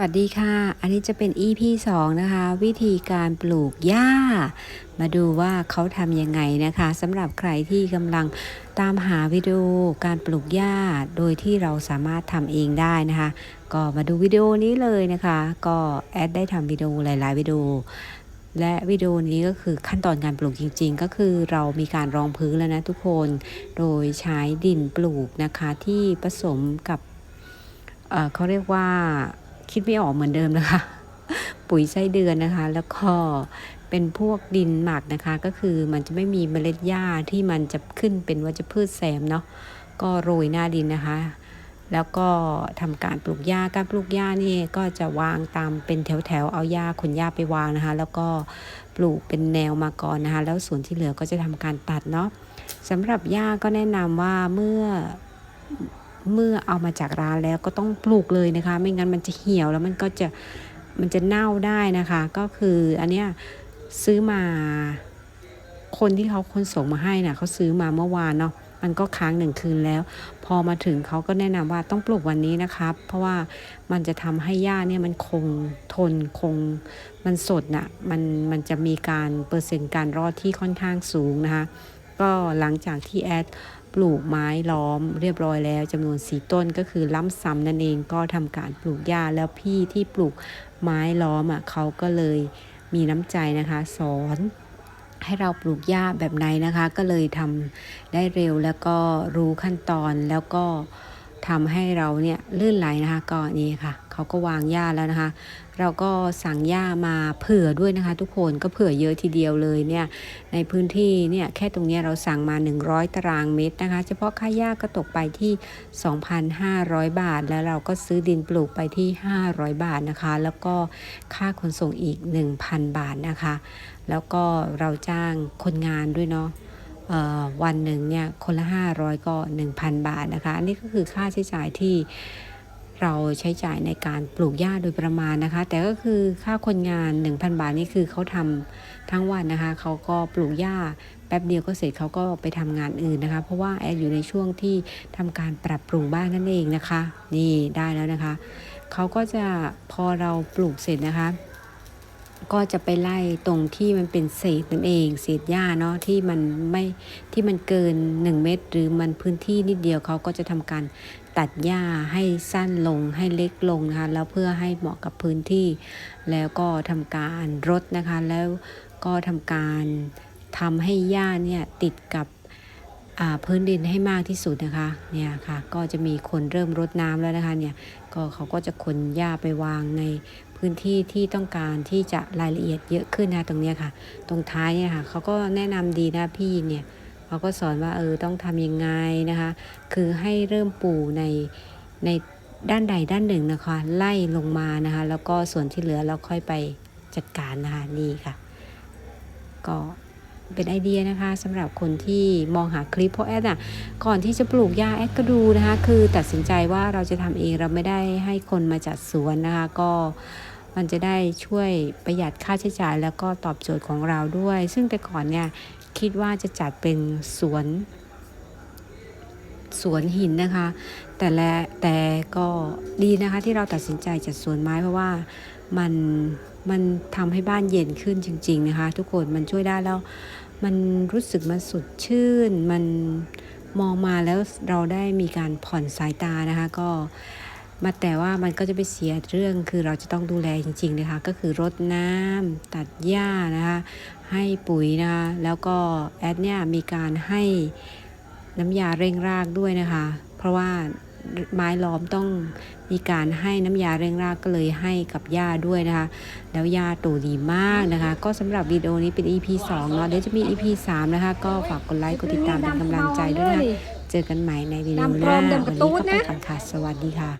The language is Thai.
สวัสดีค่ะ อันนี้จะเป็น EP 2 นะคะ วิธีการปลูกหญ้า มาดูว่าเขาทำยังไงนะคะสำหรับใครที่กำลังตามหาวิดีโอการปลูกหญ้า โดยที่เราสามารถทำเองได้นะคะ ก็มาดูวิดีโอนี้เลยนะคะ ก็แอดได้ทำวิดีโอหลาย ๆ วิดีโอและวิดีโอนี้ก็คือขั้นตอนการปลูกจริง ๆ ก็คือเรามีการรองพื้นแล้วนะทุกคน โดยใช้ดินปลูกนะคะที่ผสมกับเเขาเรียกว่า คิดไม่ออกเหมือนเดิมนะคะ ปุ๋ยไส้เดือนนะคะ แล้วก็เป็นพวกดินหมักนะคะ ก็คือมันจะไม่มีเมล็ดหญ้าที่มันจะขึ้นเป็นวัชพืชแซมเนาะก็โรยหน้าดินนะคะ แล้วก็ทำการปลูกหญ้าการปลูกหญ้านี่ก็จะวางตามเป็นแถวๆเอาหญ้าขนหญ้าไปวางนะคะ แล้วก็ปลูกเป็นแนวมาก่อนนะคะ แล้วส่วนที่เหลือก็จะทำการตัดเนาะสำหรับหญ้าก็แนะนำว่าเมื่อ เมื่อเอามาจากร้านแล้วก็ต้องปลูกเลยนะคะ ไม่งั้นมันจะเหี่ยวแล้วมันก็จะมันจะเน่าได้นะคะ ก็คืออันเนี้ยซื้อมาคนที่เขาคนส่งมาให้น่ะเขาซื้อมาเมื่อวานเนาะมันก็ค้างหนึ่งคืนแล้ว พอมาถึงเขาก็แนะนำว่าต้องปลูกวันนี้นะครับ เพราะว่ามันจะทำให้หญ้าเนี่ยมันคงทนคงมันสดน่ะมันมันจะมีการเปอร์เซ็นต์การรอดที่ค่อนข้างสูงนะคะ ก็หลังจากที่แอด ปลูกไม้ล้อมเรียบร้อยแล้วจำนวนสีต้นก็คือล้ำซ้ำนั่นเองก็ทำการปลูกหญ้าแล้วพี่ที่ปลูกไม้ล้อมอะเขาก็เลยมีน้ำใจนะคะสอนให้เราปลูกหญ้าแบบไหนนะคะ ก็เลยทำได้เร็วแล้วก็รู้ขั้นตอนแล้วก็ ทำให้เราเนี่ยลื่นไหลนะคะก็นี่ค่ะเขาก็วางหญ้าแล้วนะคะ เราก็สั่งหญ้ามาเผื่อด้วยนะคะ ทุกคนก็เผื่อเยอะทีเดียวเลยเนี่ยในพื้นที่เนี่ยแค่ตรงเนี้ยเราสั่งมา 100 ตารางเมตรนะคะ เฉพาะค่าหญ้าก็ตกไปที่ 2,500 บาท แล้วเราก็ซื้อดินปลูกไปที่ 500 บาทนะคะ แล้วก็ค่าขนส่งอีก 1,000 บาทนะคะ แล้วก็เราจ้างคนงานด้วยเนาะ วันหนึ่งเนี่ยคนละ 500 ก็ 1,000 บาทนะคะ อันนี้ก็คือค่าใช้จ่ายที่เราใช้จ่ายในการปลูกหญ้าโดยประมาณนะคะ แต่ก็คือค่าคนงาน 1,000 บาทนี่คือเขาทำทั้งวันนะคะ เขาก็ปลูกหญ้าแป๊บเดียวก็เสร็จเขาก็ไปทำงานอื่นนะคะ เพราะว่าแอดอยู่ในช่วงที่ทำการปรับปรุงบ้านนั่นเองนะคะ นี่ได้แล้วนะคะ เขาก็จะพอเราปลูกเสร็จนะคะ ก็จะไปไล่ตรงที่มันเป็นเศษนั่นเองเศษหญ้าเนาะที่มันไม่ที่มันเกิน 1 เมตร หรือมันพื้นที่นิดเดียวเขาก็จะทำการตัดหญ้าให้สั้นลงให้เล็กลงนะคะแล้วเพื่อให้เหมาะกับพื้นที่ แล้วก็ทำการรดนะคะ แล้วก็ทำการทำให้หญ้าเนี่ยติดกับพื้นดินให้มากที่สุดนะคะเนี่ยค่ะก็จะมีคนเริ่มรดน้ำแล้วนะคะเนี่ยก็เขาก็จะขนหญ้าไปวางใน พื้นที่ที่ต้องการที่จะรายละเอียดเยอะขึ้นนะตรงนี้ค่ะ ตรงท้ายเนี่ยค่ะเขาก็แนะนำดีนะพี่เนี่ยเขาก็สอนว่าเออต้องทำยังไงนะคะ คือให้เริ่มปูในในด้านใดด้านหนึ่งนะคะ ไล่ลงมานะคะ แล้วก็ส่วนที่เหลือเราค่อยไปจัดการนะคะนี่ค่ะ ก็ เป็นไอเดียนะคะสำหรับคนที่มองหาคลิปเพราะแอดอะก่อนที่จะปลูกหญ้าแอดก็ดูนะคะ คือตัดสินใจว่าเราจะทำเองเราไม่ได้ให้คนมาจัดสวนนะคะ ก็มันจะได้ช่วยประหยัดค่าใช้จ่าย แล้วก็ตอบโจทย์ของเราด้วย ซึ่งแต่ก่อนเนี่ยคิดว่าจะจัดเป็นสวนสวนหินนะคะ แต่และแต่ก็ดีนะคะที่เราตัดสินใจจัดสวนไม้เพราะว่ามัน มันทำให้บ้านเย็นขึ้นจริง ๆ นะคะ ทุกคนมันช่วยได้แล้ว มันรู้สึกมันสดชื่น มันมองมาแล้วเราได้มีการผ่อนสายตานะคะ ก็มาแต่ว่ามันก็จะไปเสียเรื่องคือเราจะต้องดูแลจริงๆนะคะก็คือรดน้ำตัดหญ้านะคะให้ปุ๋ยนะคะแล้วก็แอดเนี่ยมีการให้น้ำยาเร่งรากด้วยนะคะ เพราะว่า ไม้ล้อมต้องมีการให้น้ำยาเร่งรากก็เลยให้กับหญ้าด้วยนะคะ แล้วหญ้าโตดีมากนะคะ ก็สำหรับวิดีโอนี้เป็น EP 2เนาะเดี๋ยวจะมี EP 3นะคะ ก็ฝากกดไลค์กดติดตามเป็นกำลังใจด้วยนะคะเจอกันใหม่ในวิดีโอหน้าดำปลอมวันดำนี้การ์ตูก็นไปนะก่อนค่ะ สวัสดีค่ะ